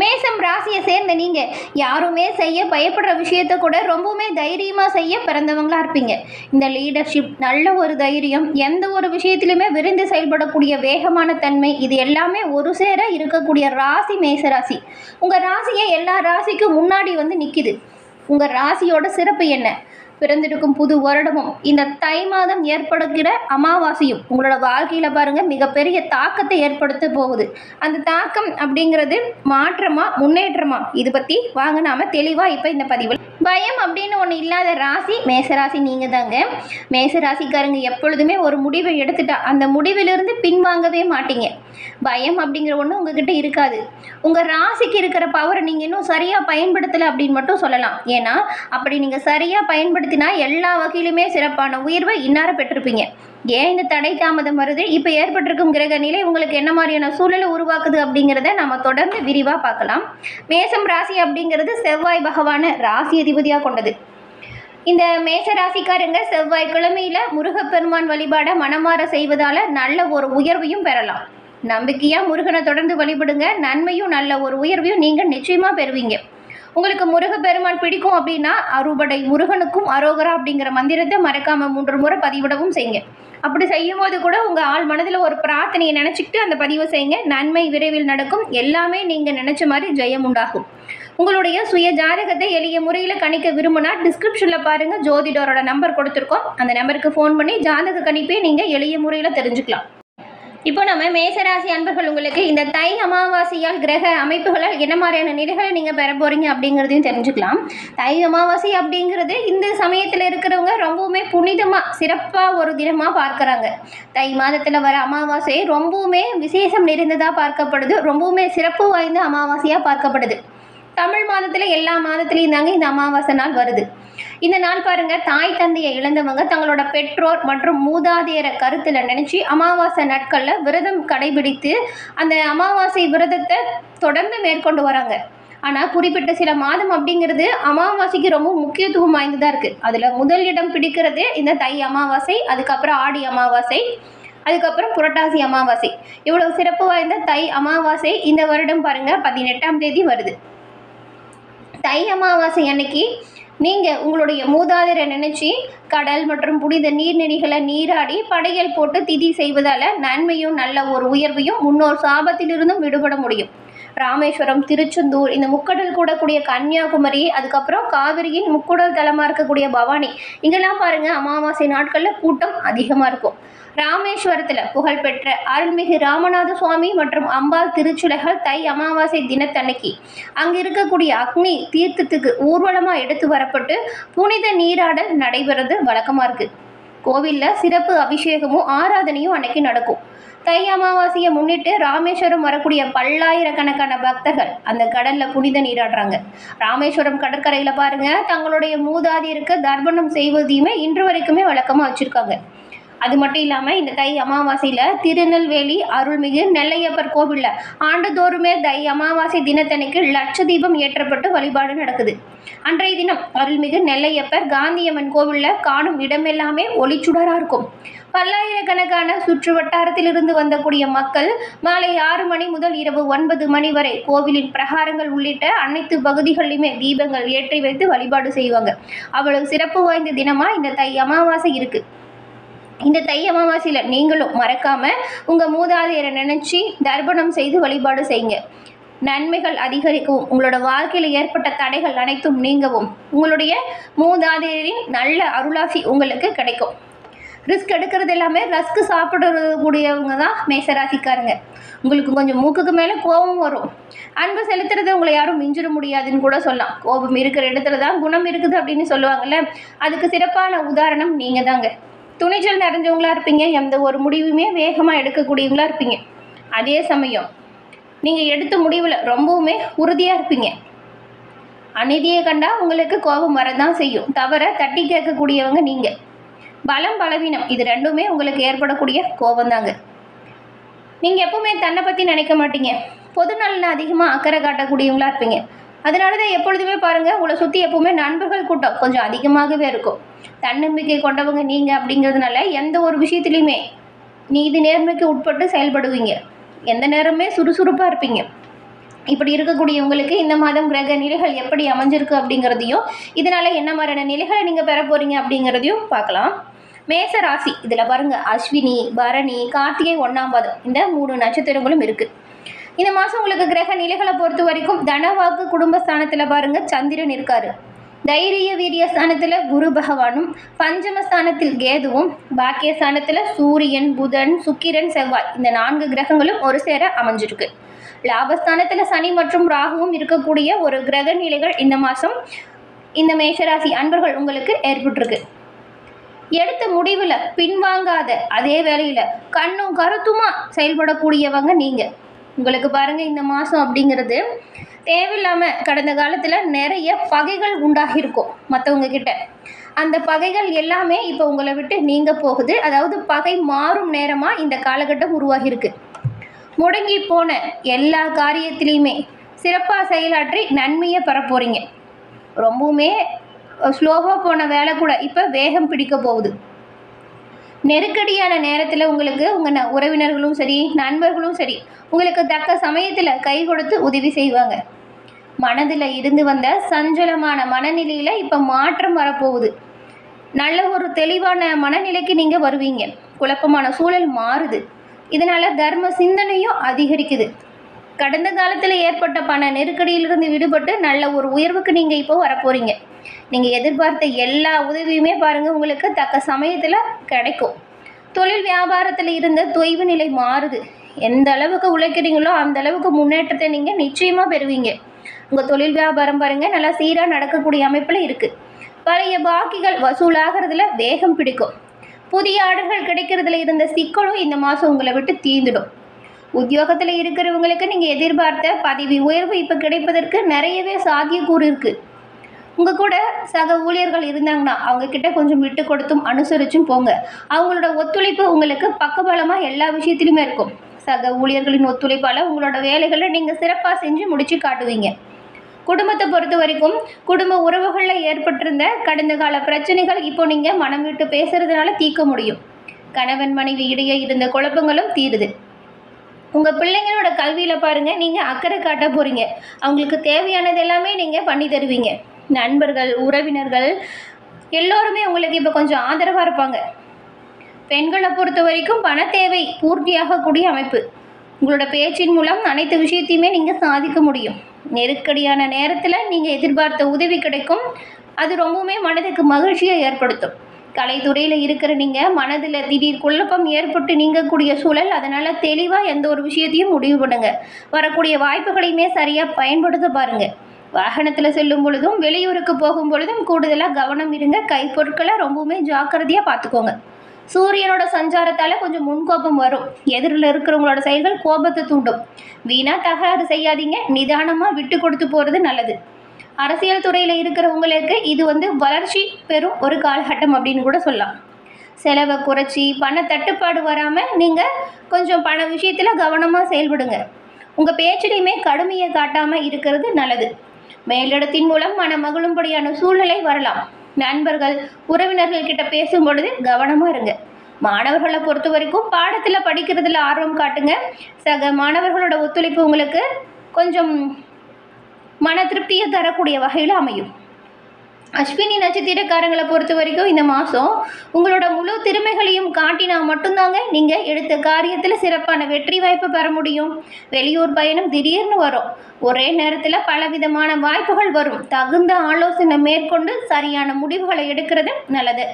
மேசம் ராசியை சேர்ந்த நீங்கள் யாருமே செய்ய பயப்படுற விஷயத்த கூட ரொம்பவுமே தைரியமாக செய்ய பிறந்தவங்களா இருப்பீங்க. இந்த லீடர்ஷிப் நல்ல ஒரு தைரியம் எந்த ஒரு விஷயத்திலுமே விரைந்து செயல்படக்கூடிய வேகமான தன்மை இது எல்லாமே ஒரு சேர இருக்கக்கூடிய ராசி மேச ராசி. உங்கள் ராசியை எல்லா ராசிக்கும் முன்னாடி வந்து நிற்கிது உங்கள் ராசியோட சிறப்பு என்ன? பிறந்திருக்கும் புது வருடமும் இந்த தை மாதம் ஏற்படுகிற அமாவாசையும் உங்களோட வாழ்க்கையில் பாருங்கள் மிகப்பெரிய தாக்கத்தை ஏற்படுத்த போகுது. அந்த தாக்கம் அப்படிங்கிறது மாற்றமா முன்னேற்றமா? இது பற்றி வாங்க நாம தெளிவாக இப்போ இந்த பதிவில் பயம் அப்படின்னு ஒன்று இல்லாத ராசி மேசராசி நீங்கள் தாங்க மேசராசிக்காரங்க எப்பொழுதுமே ஒரு முடிவை எடுத்துட்டா அந்த முடிவிலிருந்து பின்வாங்கவே மாட்டீங்க. பயம் அப்படிங்கிற ஒன்று உங்ககிட்ட இருக்காது. உங்கள் ராசிக்கு இருக்கிற பவரை நீங்கள் இன்னும் சரியாக பயன்படுத்தலை அப்படின்னு மட்டும் சொல்லலாம். ஏன்னா அப்படி நீங்கள் சரியாக பயன்படுத்தினா எல்லா வகையிலுமே சிறப்பான உயர்வை இன்னார பெற்றிருப்பீங்க. ஏன் இந்த தடை தாமதம் வருது? இப்போ ஏற்பட்டிருக்கும் கிரக நிலை உங்களுக்கு என்ன மாதிரியான சூழலை உருவாக்குது அப்படிங்கிறத நம்ம தொடர்ந்து விரிவாக பார்க்கலாம். மேசம் ராசி அப்படிங்கிறது செவ்வாய் பகவான ராசி அதிபதியாக கொண்டது. இந்த மேச ராசிக்காரங்க செவ்வாய் கிழமையில முருகப்பெருமான் வழிபாட மனமாற செய்வதால நல்ல ஒரு உயர்வையும் பெறலாம். நம்பிக்கையா முருகனை தொடர்ந்து வழிபடுங்க. நன்மையும் நல்ல ஒரு உயர்வையும் நீங்க நிச்சயமா பெறுவீங்க. உங்களுக்கு முருகப்பெருமான் பிடிக்கும் அப்படின்னா அறுபடை முருகனுக்கும் அரோகரா அப்படிங்கிற மந்திரத்தை மறக்காம மூன்று முறை பதிவிடவும் செய்யுங்க. அப்படி செய்யும் போது கூட உங்க ஆள் மனதில் ஒரு பிரார்த்தனையை நினச்சிக்கிட்டு அந்த பதிவை செய்யுங்க. நன்மை விரைவில் நடக்கும். எல்லாமே நீங்க நினைச்ச மாதிரி ஜெயம் உண்டாகும். உங்களுடைய சுய ஜாதகத்தை எளிய முறையில் கணிக்க விரும்பினா டிஸ்கிரிப்ஷனில் பாருங்கள் ஜோதிடரோட நம்பர் கொடுத்துருக்கோம். அந்த நம்பருக்கு ஃபோன் பண்ணி ஜாதக கணிப்பே நீங்கள் எளிய முறையில் தெரிஞ்சுக்கலாம். இப்போ நம்ம மேசராசி அன்பர்கள் உங்களுக்கு இந்த தை அமாவாசையால் கிரக அமைப்புகளால் என்ன மாதிரியான நிலைகளை நீங்கள் பெற போகிறீங்க அப்படிங்கிறதையும் தெரிஞ்சுக்கலாம். தை அமாவாசை அப்படிங்கிறது இந்த சமயத்தில் இருக்கிறவங்க ரொம்பவுமே புனிதமாக சிறப்பாக ஒரு தினமாக பார்க்குறாங்க. தை மாதத்தில் வர அமாவாசை ரொம்பவுமே விசேஷம் நிறைந்ததாக பார்க்கப்படுது ரொம்பவுமே சிறப்பு வாய்ந்த அமாவாசையாக பார்க்கப்படுது. தமிழ் மாதத்தில் எல்லா மாதத்துலேயும் தாங்க இந்த அமாவாசை நாள் வருது. இந்த நாள் பாருங்க தாய் தந்தையை இழந்தவங்க தங்களோட பெற்றோர் மற்றும் மூதாதையரை கருத்தில் நினச்சி அமாவாசை நாட்களில் விரதம் கடைபிடித்து அந்த அமாவாசை விரதத்தை தொடர்ந்து மேற்கொண்டு வராங்க. ஆனால் குறிப்பிட்ட சில மாதம் அப்படிங்கிறது அமாவாசைக்கு ரொம்ப முக்கியத்துவம் வாய்ந்ததாக இருக்குது அதில் முதல் இடம் பிடிக்கிறது இந்த தை அமாவாசை அதுக்கப்புறம் ஆடி அமாவாசை அதுக்கப்புறம் புரட்டாசி அமாவாசை. இவ்வளவு சிறப்பு வாய்ந்த தை அமாவாசை இந்த வருடம் பாருங்கள் பதினெட்டாம் தேதி வருது. தை அமாவாசை அன்னைக்கு நீங்கள் உங்களுடைய மூதாதரை நினச்சி கடல் மற்றும் புனித நீர்நெறிகளை நீராடி படையல் போட்டு திதி செய்வதால் நன்மையும் நல்ல ஒரு உயர்வையும் முன்னோர் சாபத்திலிருந்தும் விடுபட முடியும். ராமேஸ்வரம் திருச்செந்தூர் இந்த முக்கடல் கூடக்கூடிய கன்னியாகுமரி அதுக்கப்புறம் காவிரியின் முக்குடல் தலமாக இருக்கக்கூடிய பவானி இங்கெல்லாம் பாருங்கள் அமாவாசை நாட்களில் கூட்டம் அதிகமாக இருக்கும். ராமேஸ்வரத்தில் புகழ்பெற்ற அருள்மிகு ராமநாத சுவாமி மற்றும் அம்பாள் திருச்சுலைகள் தை அமாவாசை தினத்தன்னைக்கு. அங்கே இருக்கக்கூடிய அக்னி தீர்த்தத்துக்கு ஊர்வலமாக எடுத்து வரப்பட்டு புனித நீராடல் நடைபெறது வழக்கமாக இருக்குது கோவிலில் சிறப்பு அபிஷேகமும் ஆராதனையும் அன்னைக்கு நடக்கும். தை அமாவாசையை முன்னிட்டு ராமேஸ்வரம் வரக்கூடிய பல்லாயிரக்கணக்கான பக்தர்கள் அந்த கடலில் புனித நீராடுறாங்க. ராமேஸ்வரம் கடற்கரையில் பாருங்கள் தங்களுடைய மூதாதையருக்கு தர்ப்பணம் செய்வதையுமே இன்று வரைக்குமே வழக்கமாக வச்சுருக்காங்க. அது மட்டும் இல்லாமல் இந்த தை அமாவாசையில் திருநெல்வேலி அருள்மிகு நெல்லையப்பர் கோவிலில் ஆண்டுதோறுமே தை அமாவாசை தினத்தனைக்கு லட்ச தீபம் ஏற்றப்பட்டு வழிபாடு நடக்குது. அன்றைய தினம் அருள்மிகு நெல்லையப்பர் காந்தியம்மன் கோவிலில் காணும் இடமெல்லாமே ஒளிச்சுடராக இருக்கும். பல்லாயிரக்கணக்கான சுற்று வட்டாரத்திலிருந்து வந்தக்கூடிய மக்கள் மாலை ஆறு மணி முதல் இரவு ஒன்பது மணி வரை கோவிலின் பிரகாரங்கள் உள்ளிட்ட அனைத்து பகுதிகளிலுமே தீபங்கள் ஏற்றி வைத்து வழிபாடு செய்வாங்க. அவ்வளவு சிறப்பு வாய்ந்த தினமாக இந்த தை அமாவாசை இருக்குது இந்த தை அமாவாசையில் நீங்களும் மறக்காமல் உங்கள் மூதாதையரை நினச்சி தர்ப்பணம் செய்து வழிபாடு செய்யுங்க. நன்மைகள் அதிகரிக்கவும் உங்களோட வாழ்க்கையில் ஏற்பட்ட தடைகள் அனைத்தும் நீங்கவும் உங்களுடைய மூதாதையரின் நல்ல அருளாசி உங்களுக்கு கிடைக்கும். ரிஸ்க் எடுக்கிறது எல்லாமே ரஸ்க் சாப்பிடுறது கூடியவங்க தான் மேசராசிக்காரங்க உங்களுக்கு கொஞ்சம் மூக்குக்கு மேலே கோபம் வரும். அன்பு செலுத்துறது உங்களை யாரும் மிஞ்சிட முடியாதுன்னு கூட சொல்லலாம். கோபம் இருக்கிற இடத்துல தான் குணம் இருக்குது அப்படின்னு சொல்லுவாங்கல்ல அதுக்கு சிறப்பான உதாரணம் நீங்கள் தாங்க துணிச்சல் நிறைஞ்சவங்களா இருப்பீங்க. எந்த ஒரு முடிவுமே வேகமாக எடுக்கக்கூடியவங்களா இருப்பீங்க. அதே சமயம் நீங்கள் எடுத்த முடிவில் ரொம்பவுமே உறுதியாக இருப்பீங்க. அநீதியை கண்டால் உங்களுக்கு கோபம் வரதான் செய்யும். தவிர தட்டி கேட்கக்கூடியவங்க நீங்கள் பலம் பலவீனம் இது ரெண்டுமே உங்களுக்கு ஏற்படக்கூடிய கோபம் தாங்க நீங்கள் எப்பவுமே தன்னை பற்றி நினைக்க மாட்டீங்க. பொது நலனில் அதிகமாக அக்கறை காட்டக்கூடியவங்களா இருப்பீங்க. அதனால தான் எப்பொழுதுமே பாருங்கள் உங்களை சுற்றி எப்பவுமே நண்பர்கள் கூட்டம் கொஞ்சம் அதிகமாகவே இருக்கும். தன்னம்பிக்கை கொண்டவங்க நீங்கள் அப்படிங்கிறதுனால எந்த ஒரு விஷயத்துலையுமே நீதி நேர்மைக்கு உட்பட்டு செயல்படுவீங்க. எந்த நேரமே சுறுசுறுப்பாக இருப்பீங்க. இப்படி இருக்கக்கூடியவங்களுக்கு இந்த மாதம் கிரக நிலைகள் எப்படி அமைஞ்சிருக்கு அப்படிங்கிறதையும் இதனால் என்ன மாதிரியான நிலைகளை நீங்கள் பெற போகிறீங்க அப்படிங்கிறதையும் பார்க்கலாம். மேச ராசி இதில் பாருங்கள் அஸ்வினி பரணி கார்த்திகை ஒன்றாம் பாதம் இந்த மூணு நட்சத்திரங்களும் இருக்குது இந்த மாதம் உங்களுக்கு கிரக நிலைகளை பொறுத்த வரைக்கும் தனவாக்கு குடும்பஸ்தானத்தில் பாருங்கள் சந்திரன் இருக்காரு. தைரிய வீரிய ஸ்தானத்தில் குரு பகவானும் பஞ்சமஸ்தானத்தில் கேதுவும் பாக்கியஸ்தானத்தில் சூரியன் புதன் சுக்கிரன் செவ்வாய் இந்த நான்கு கிரகங்களும் ஒரு சேர அமைஞ்சிருக்கு. லாபஸ்தானத்தில் சனி மற்றும் ராகுவும் இருக்கக்கூடிய ஒரு கிரக நிலைகள் இந்த மாதம் இந்த மேஷராசி அன்பர்கள் உங்களுக்கு ஏற்பட்டிருக்கு. எடுத்த முடிவில் பின்வாங்காத அதே வேளையில் கண்ணும் கருத்துமாக செயல்படக்கூடியவங்க நீங்கள் உங்களுக்கு பாருங்கள் இந்த மாதம் அப்படிங்கிறது தேவையில்லாமல் கடந்த காலத்தில் நிறைய பகைகள் உண்டாகியிருக்கும் மற்றவங்க கிட்ட. அந்த பகைகள் எல்லாமே இப்போ உங்களை விட்டு நீங்க போகுது. அதாவது பகை மாறும் நேரமாக இந்த காலகட்டம் உருவாகியிருக்கு. முடங்கி போன எல்லா காரியத்திலையுமே சிறப்பாக செயலாற்றி நன்மையை பெறப்போகிறீங்க ரொம்பவுமே ஸ்லோவாக போன வேலை கூட இப்போ வேகம் பிடிக்க போகுது. நெருக்கடியான நேரத்தில் உங்களுக்கு உங்கள் ந உறவினர்களும் சரி நண்பர்களும் சரி உங்களுக்கு தக்க சமயத்தில் கை கொடுத்து உதவி செய்வாங்க. மனதில் இருந்து வந்த சஞ்சலமான மனநிலையில் இப்போ மாற்றம் வரப்போகுது. நல்ல ஒரு தெளிவான மனநிலைக்கு நீங்கள் வருவீங்க. குழப்பமான சூழல் மாறுது. இதனால் தர்ம சிந்தனையும் அதிகரிக்குது. கடந்த காலத்தில் ஏற்பட்ட பண நெருக்கடியிலிருந்து விடுபட்டு நல்ல ஒரு உயர்வுக்கு நீங்கள் இப்போ வரப்போகிறீங்க நீங்கள் எதிர்பார்த்த எல்லா உதவியுமே பாருங்கள் உங்களுக்கு தக்க சமயத்தில் கிடைக்கும். தொழில் வியாபாரத்தில் இருந்த தொய்வு நிலை மாறுது. எந்த அளவுக்கு உழைக்கிறீங்களோ அந்த அளவுக்கு முன்னேற்றத்தை நீங்கள் நிச்சயமாக பெறுவீங்க. உங்கள் தொழில் வியாபாரம் பாருங்கள் நல்லா சீராக நடக்கக்கூடிய அமைப்பில் இருக்குது பழைய பாக்கிகள் வசூலாகிறதுல வேகம் பிடிக்கும். புதிய ஆர்டர்கள் கிடைக்கிறதுல இருந்த சிக்கலும் இந்த மாதம் உங்களை விட்டு தீந்துடும் உத்தியோகத்தில் இருக்கிறவங்களுக்கு நீங்கள் எதிர்பார்த்த பதவி உயர்வு இப்போ கிடைப்பதற்கு நிறையவே சாத்தியக்கூறு இருக்குது உங்கள் கூட சக ஊழியர்கள் இருந்தாங்கன்னா அவங்கக்கிட்ட கொஞ்சம் விட்டு கொடுத்தும் அனுசரிச்சும் போங்க. அவங்களோட ஒத்துழைப்பு உங்களுக்கு பக்கபலமாக எல்லா விஷயத்துலையுமே இருக்கும். சக ஊழியர்களின் ஒத்துழைப்பால் உங்களோட வேலைகளை நீங்கள் சிறப்பாக செஞ்சு முடித்து காட்டுவீங்க. குடும்பத்தை பொறுத்த வரைக்கும் குடும்ப உறவுகளில் ஏற்பட்டிருந்த கடந்த கால பிரச்சனைகள் இப்போ நீங்கள் மனம் விட்டு பேசுறதுனால தீர்க்க முடியும். கணவன் மனைவி இடையே இருந்த குழப்பங்களும் தீருது. உங்கள் பிள்ளைங்களோட கல்வியில் பாருங்கள் நீங்கள் அக்கறை காட்ட போகிறீங்க அவங்களுக்கு தேவையானது எல்லாமே நீங்கள் பண்ணி தருவீங்க. நண்பர்கள் உறவினர்கள் எல்லோருமே உங்களுக்கு இப்போ கொஞ்சம் ஆதரவாக இருப்பாங்க. பெண்களை பொறுத்த வரைக்கும் பண தேவை பூர்த்தியாகக்கூடிய அமைப்பு. உங்களோட பேச்சின் மூலம் அனைத்து விஷயத்தையுமே நீங்கள் சாதிக்க முடியும். நெருக்கடியான நேரத்தில் நீங்கள் எதிர்பார்த்த உதவி கிடைக்கும். அது ரொம்பவுமே மனதுக்கு மகிழ்ச்சியை ஏற்படுத்தும். கலைத்துறையில் இருக்கிற நீங்கள் மனதில் திடீர் குழப்பம் ஏற்பட்டு நீங்கக்கூடிய சூழல் அதனால் தெளிவாக எந்த ஒரு விஷயத்தையும் முடிவு பண்ணுங்கள் வரக்கூடிய வாய்ப்புகளையுமே சரியாக பயன்படுத்த பாருங்கள் வாகனத்தில் செல்லும் பொழுதும் வெளியூருக்கு போகும் பொழுதும் கூடுதலாக கவனம் இருங்க. கைப்பொருட்களை ரொம்பவுமே ஜாக்கிரதையாக பார்த்துக்கோங்க. சூரியனோட சஞ்சாரத்தால் கொஞ்சம் முன்கோபம் வரும். எதிரில் இருக்கிறவங்களோட செயல்கள் கோபத்தை தூண்டும். வீணாக தகராறு செய்யாதீங்க. நிதானமாக விட்டு கொடுத்து போகிறது நல்லது. அரசியல் துறையில் இருக்கிறவங்களுக்கு இது வந்து வளர்ச்சி பெறும் ஒரு காலகட்டம் அப்படின்னு கூட சொல்லலாம். செலவை குறைச்சி பண தட்டுப்பாடு வராமல் நீங்கள் கொஞ்சம் பண விஷயத்தில் கவனமாக செயல்படுங்க. உங்கள் பேச்சிலையுமே கடுமையை காட்டாமல் இருக்கிறது நல்லது. மேலிடத்தின் மூலம் மன மகிழும்படியான சூழ்நிலை வரலாம். நண்பர்கள் உறவினர்கள் கிட்ட பேசும் பொழுது கவனமாக இருங்க. மாணவர்களை பொறுத்த வரைக்கும் பாடத்தில் படிக்கிறதுல ஆர்வம் காட்டுங்க. சக மாணவர்களோட ஒத்துழைப்பு உங்களுக்கு கொஞ்சம் மன திருப்தியை தரக்கூடிய வகையில் அமையும். அஸ்வினி நட்சத்திரக்காரங்களை பொறுத்த வரைக்கும் இந்த மாதம் உங்களோட திறமைகளையும் காட்டினா மட்டும்தாங்க நீங்கள் எடுத்த காரியத்தில் சிறப்பான வெற்றி வாய்ப்பு பெற முடியும். வெளியூர் பயணம் திடீர்னு வரும். ஒரே நேரத்தில் பலவிதமான வாய்ப்புகள் வரும். தகுந்த ஆலோசனை மேற்கொண்டு சரியான முடிவுகளை எடுக்கிறது நல்லது.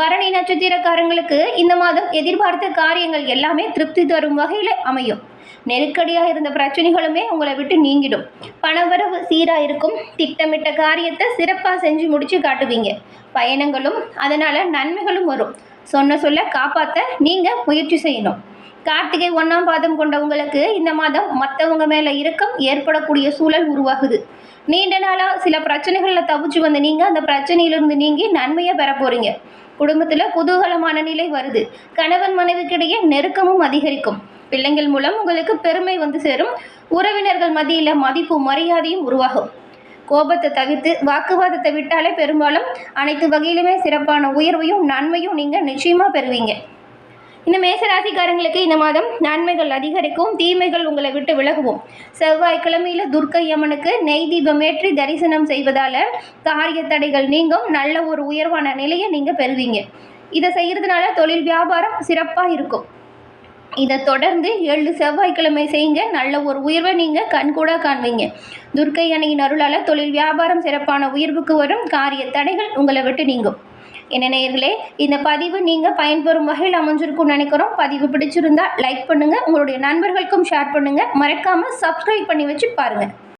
பரணி நட்சத்திரக்காரங்களுக்கு இந்த மாதம் எதிர்பார்த்த காரியங்கள் எல்லாமே திருப்தி தரும் வகையில் அமையும். நெருக்கடியாக இருந்த பிரச்சனைகளுமே உங்களை விட்டு நீங்கிடும். பணவரவு சீராக இருக்கும் திட்டமிட்ட காரியத்தை சிறப்பாக செஞ்சு முடிச்சு காட்டுவீங்க. பயணங்களும் அதனால் நன்மைகளும் வரும். சொன்ன சொல்ல காப்பாற்ற நீங்கள் முயற்சி செய்யணும். கார்த்திகை ஒன்றாம் பாதம் கொண்ட உங்களுக்கு இந்த மாதம் மற்றவங்க மேலே இறக்கம் ஏற்படக்கூடிய சூழல் உருவாகுது. நீண்ட நாளாக சில பிரச்சனைகளில் தவிச்சு வந்த நீங்கள் அந்த பிரச்சனையிலிருந்து நீங்கி நன்மையை பெற போகிறீங்க குடும்பத்தில் குதூகலமான நிலை வருது. கணவன் மனைவிக்கிடையே நெருக்கமும் அதிகரிக்கும். பிள்ளைங்கள் மூலம் உங்களுக்கு பெருமை வந்து சேரும். உறவினர்கள் மத்தியில் மதிப்பு மரியாதையும் உருவாகும். கோபத்தை தவிர்த்து வாக்குவாதத்தை விட்டாலே பெரும்பாலும் அனைத்து வகையிலுமே சிறப்பான உயர்வையும் நன்மையும் நீங்கள் நிச்சயமாக பெறுவீங்க. இந்த மேசராசிக்காரங்களுக்கு இந்த மாதம் நன்மைகள் அதிகரிக்கும் தீமைகள் உங்களை விட்டு விலகுவோம். செவ்வாய்க்கிழமையில் துர்க்கை அம்மனுக்கு நெய் தீபம் ஏற்றி தரிசனம் செய்வதால் காரிய தடைகள் நீங்கும் நல்ல ஒரு உயர்வான நிலையை நீங்கள் பெறுவீங்க. இதை செய்கிறதுனால தொழில் வியாபாரம் சிறப்பாக இருக்கும். இதை தொடர்ந்து ஏழு செவ்வாய்க்கிழமை செய்யுங்க. நல்ல ஒரு உயர்வை நீங்கள் கண்கூட காண்பீங்க. துர்க்கை அணையின் அருளால் தொழில் வியாபாரம் சிறப்பான உயர்வுக்கு வரும். காரிய தடைகள் உங்களை விட்டு நீங்கும். என்ன நேர்களே இந்த பதிவு நீங்கள் பயன்பெறும் வகையில் அமைஞ்சிருக்கும்னு நினைக்கிறோம். பதிவு பிடிச்சிருந்தா லைக் பண்ணுங்கள் உங்களுடைய நண்பர்களுக்கும் ஷேர் பண்ணுங்கள் மறக்காமல் சப்ஸ்கிரைப் பண்ணி வச்சு பாருங்கள்